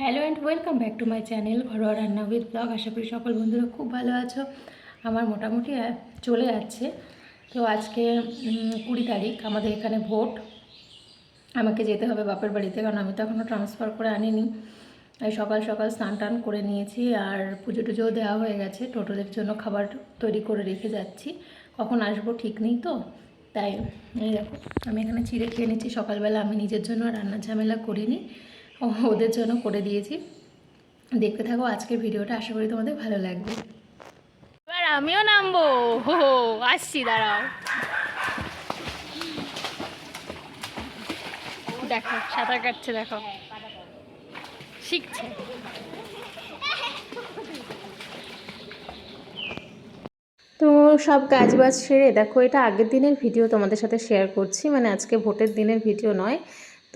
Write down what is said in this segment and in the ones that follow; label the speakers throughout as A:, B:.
A: Hello and welcome back to my channel ঘরোয়া রান্না with blog আশা করি সকল বন্ধুরা খুব ভালো আছো। আমার মোটামুটি চলে যাচ্ছে। তো আজকে কুড়ি তারিখ, আমাদের এখানে ভোট। আমাকে যেতে হবে বাপের বাড়িতে, কারণ আমি তো এখনও ট্রান্সফার করে আনিনি। এই সকাল সকাল স্নান টান করে নিয়েছি আর পুজো টুজোও দেওয়া হয়ে গেছে। টোটোদের জন্য খাবার তৈরি করে রেখে যাচ্ছি। কখন আসব ঠিক নেই তো? তাই, এই দেখো, আমি এখানে চিড়ে খেয়ে নিচ্ছি। সকালবেলা আমি নিজের জন্য রান্নার ঝামেলা করিনি। ওদের জন্য করে দিয়েছি। দেখতে থাকো আজকের ভিডিওটা আশা করি তোমাদের ভালো লাগবে।
B: এবার আমিও নামবো। হো হো, আসছি দাঁড়াও। দেখো সাঁতার কাটছে দেখো। শিখছে।
A: তো সব কাজ বাজ সেরে দেখো এটা আগের দিনের ভিডিও তোমাদের সাথে শেয়ার করছি। মানে আজকে ভোটের দিনের ভিডিও নয়।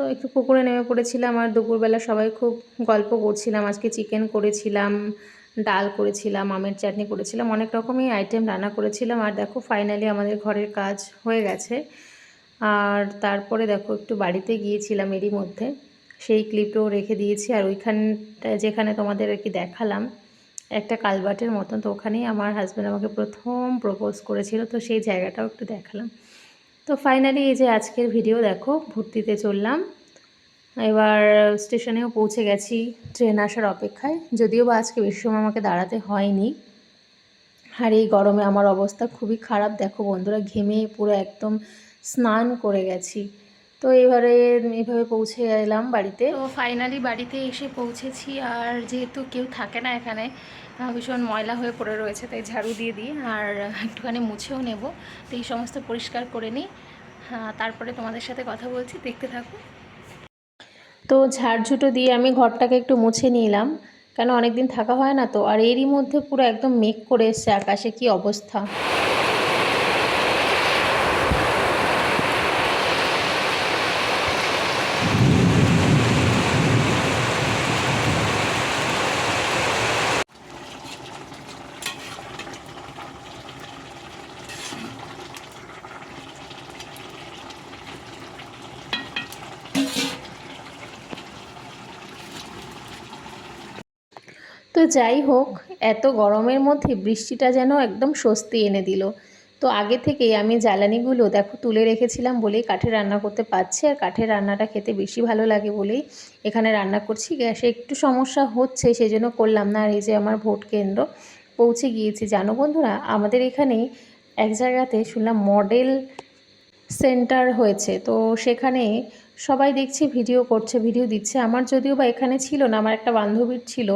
A: তো একটু পুকুরে নেমে পড়েছিলাম আর দুপুরবেলা সবাই খুব গল্প করছিলাম। আজকে চিকেন করেছিলাম, ডাল করেছিলাম, আমের চাটনি করেছিলাম, অনেক রকমই আইটেম রান্না করেছিলাম। আর দেখো ফাইনালি আমাদের ঘরের কাজ হয়ে গেছে। আর তারপরে দেখো একটু বাড়িতে গিয়েছিলাম এরই মধ্যে। সেই ক্লিপটাও রেখে দিয়েছি। আর ওইখানটা যেখানে তোমাদের আর কি দেখালাম, একটা কালবাটের মতন। তো ওখানেই আমার হাজব্যান্ড আমাকে প্রথম প্রপোজ করেছিল। তো সেই জায়গাটাও একটু দেখালাম। তো ফাইনালি এই যে আজকের ভিডিও দেখো, ভর্তিতে চললাম। এবার স্টেশনেও পৌঁছে গেছি ট্রেন আসার অপেক্ষায়। যদিও বা আজকে বেশি সময় আমাকে দাঁড়াতে হয়নি। আর এই গরমে আমার অবস্থা খুবই খারাপ। দেখো বন্ধুরা, ঘেমে পুরো একদম স্নান করে গেছি। তো এবারে এইভাবে পৌঁছে এলাম বাড়িতে। তো ফাইনালি বাড়িতে এসে পৌঁছেছি আর যেহেতু কেউ থাকে না এখানে ভীষণ ময়লা হয়ে পড়ে রয়েছে তাই ঝাড়ু দিয়ে দিই আর একটুখানি মুছেও নেব। তো এই সমস্ত পরিষ্কার করে নিই। হ্যাঁ, তারপরে তোমাদের সাথে কথা বলছি দেখতে থাকো। তো ঝাড়ঝুটো দিয়ে আমি ঘরটাকে একটু মুছে নিলাম কেন অনেক দিন থাকা হয় না তো আর এরই মধ্যে পুরো একদম মেঘ করে এসছে আকাশে কি অবস্থা? তো যাই হোক, এত গরমের মধ্যে বৃষ্টিটা যেন একদম স্বস্তি এনে দিল। তো আগে থেকেই আমি জ্বালানিগুলো দেখো তুলে রেখেছিলাম বলেই কাঠে রান্না করতে পারছি আর কাঠের রান্নাটা খেতে বেশি ভালো লাগে বলেই এখানে রান্না করছি। গ্যাসে একটু সমস্যা হচ্ছে সেই জন্য করলাম না। আর এই যে আমার ভোট কেন্দ্র পৌঁছে গিয়েছি। জানো বন্ধুরা, আমাদের এখানে এক জায়গাতে শুনলাম মডেল সেন্টার হয়েছে। তো সেখানে সবাই দেখছি, ভিডিও করছে, ভিডিও দিচ্ছে। আমার যদিও বা এখানে ছিল না, আমার একটা বান্ধবীর ছিল।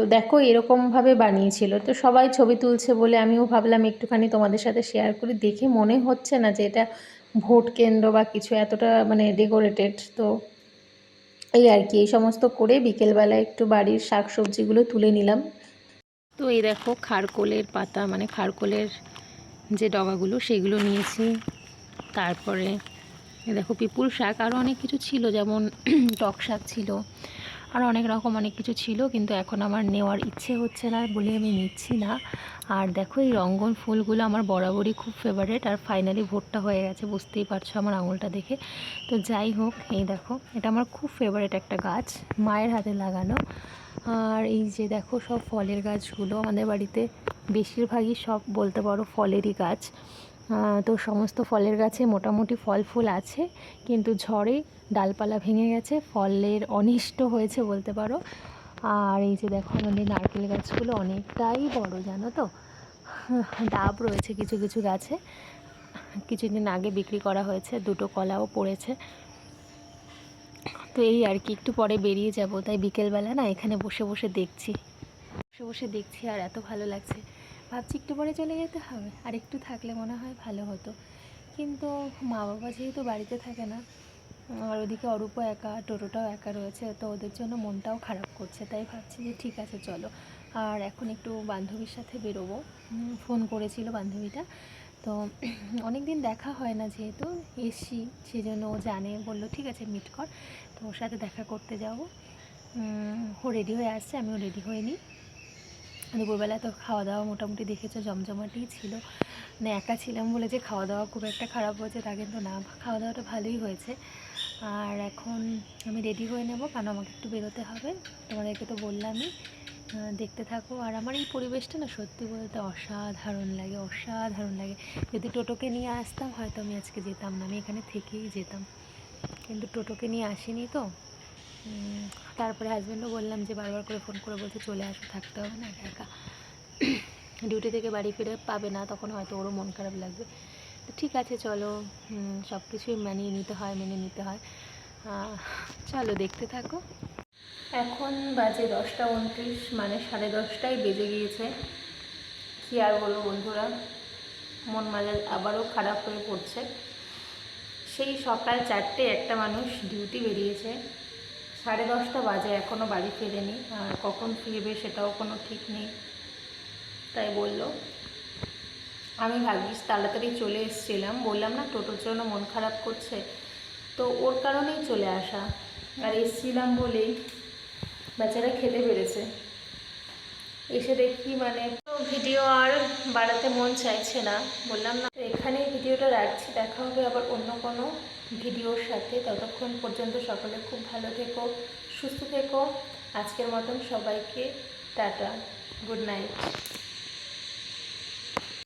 A: তো দেখো, এরকমভাবে বানিয়েছিল। তো সবাই ছবি তুলছে বলে আমিও ভাবলাম একটুখানি তোমাদের সাথে শেয়ার করি। দেখে মনে হচ্ছে না যে এটা ভোট কেন্দ্র বা কিছু এতটা মানে ডেকোরেটেড তো এই আর কি, এই সমস্ত করে বিকেলবেলা একটু বাড়ির শাক সবজিগুলো তুলে নিলাম। তো এই দেখো, খারকোলের পাতা মানে খারকোলের যে ডগাগুলো, সেগুলো নিয়েছি। তারপরে দেখো পিপুল শাক আরও অনেক কিছু ছিল, যেমন টক শাক ছিল। আর অনেক রকম অনেক কিছু ছিল, কিন্তু এখন আমার নেওয়ার ইচ্ছে হচ্ছে না বলে আমি নিচ্ছি না। আর দেখো এই রঙ্গন ফুলগুলো আমার বরাবরই খুব ফেভারেট আর ফাইনালি ভোটটা হয়ে গেছে, বুঝতেই পারছ আমার আঙুলটা দেখে। তো যাই হোক, এই দেখো, এটা আমার খুব ফেভারেট একটা গাছ, মায়ের হাতে লাগানো। আর এই যে দেখো সব ফলের গাছগুলো, আমাদের বাড়িতে বেশিরভাগই সব বলতে পারো ফলেরই গাছ। তো সমস্ত ফলের গাছে মোটামুটি ফল ফুল আছে, কিন্তু ঝড়ে ডালপালা ভেঙে গেছে, ফলের অনিষ্ট হয়েছে বলতে পারো। আর এই যে দেখো আমাদের নারকেল গাছগুলো অনেকটাই বড়, জানো তো? ডাব রয়েছে কিছু কিছু গাছে। কিছুদিন আগে বিক্রি করা হয়েছে, দুটো কলাও পড়েছে। তো এই আর কি, একটু পরে বেরিয়ে যাব, তাই বিকেলবেলা না এখানে বসে বসে দেখছি। বসে বসে দেখছি আর এত ভালো লাগছে। ভাবছি একটু পরে চলে যেতে হবে। আর একটু থাকলে মনে হয় ভালো হতো। কিন্তু মা বাবা যেহেতু বাড়িতে থাকে না আর ওদিকে অরূপ একা, টোটোটাও একা রয়েছে, তো ওদের জন্য মনটাও খারাপ করছে, তাই ভাবছি যে ঠিক আছে, চলো। আর এখন একটু বান্ধবীর সাথে বেরোবো। ফোন করেছিল বান্ধবীটা। তো অনেক দিন দেখা হয় না যেহেতু, এসছি, সেজন্য ও জানে, বলল, ঠিক আছে মিট কর। তো ওর সাথে দেখা করতে যাব। ও রেডি হয়ে আসছে, আমিও রেডি হয়ে নিই। দুপুরবেলা তো খাওয়া দাওয়া মোটামুটি দেখেছ, জমজমাটেই ছিল। মানে একা ছিলাম বলে যে খাওয়া দাওয়া খুব একটা খারাপ হয়েছে, তা কিন্তু না খাওয়া দাওয়াটা ভালোই হয়েছে। আর এখন আমি রেডি হয়ে নেব, কারণ আমাকে একটু বেরোতে হবে। তোমাদেরকে তো বললামই দেখতে থাকো। আর আমার এই পরিবেশটা না সত্যি বলতে অসাধারণ লাগে অসাধারণ লাগে। যদি টোটোকে নিয়ে আসতাম, হয়তো আমি আজকে যেতাম না। আমি এখানে থেকেই যেতাম। কিন্তু টোটোকে নিয়ে আসিনি তো। তারপরে হাজব্যান্ডও বললাম যে বারবার করে ফোন করে বলছে, চলে আসো, থাকতে হবে না, একা ডিউটি থেকে বাড়ি ফিরে পাবে না, তখন হয়তো ওরও মন খারাপ লাগবে। ঠিক আছে, চলো। সব কিছুই মানিয়ে নিতে হয়, মেনে নিতে হয়। চলো, দেখতে থাকো। এখন বাজে দশটা উনত্রিশ মানে সাড়ে দশটাই বেজে গিয়েছে। কী আর বলব বন্ধুরা, মন মেজাজ আবারও খারাপ হয়ে পড়ছে। সেই সকাল চারটে একটা মানুষ ডিউটি বেরিয়েছে। সাড়ে দশটা বাজে এখনও বাড়ি ফেরেনি। আর কখন ফিরবে সেটাও কোনো ঠিক নেই। তাই বলল। আমি ভাগ্যিস তাড়াতাড়ি চলে এসেছিলাম। বললাম, না, টোটোর জন্য মন খারাপ করছে। তো ওর কারণেই চলে আসা। আর এসেছিলাম বলেই বাচ্চারা খেতে পেরেছে। এসে দেখি মানে ভিডিও আর বাড়াতে মন চাইছে না। বললাম, না এখানেই ভিডিওটা রাখছি, দেখা হবে আবার অন্য কোনো ভিডিওর সাথে। ততক্ষণ পর্যন্ত সকলে খুব ভালো থেকো, সুস্থ থেকো। আজকের মতন সবাইকে টাটা, গুড নাইট।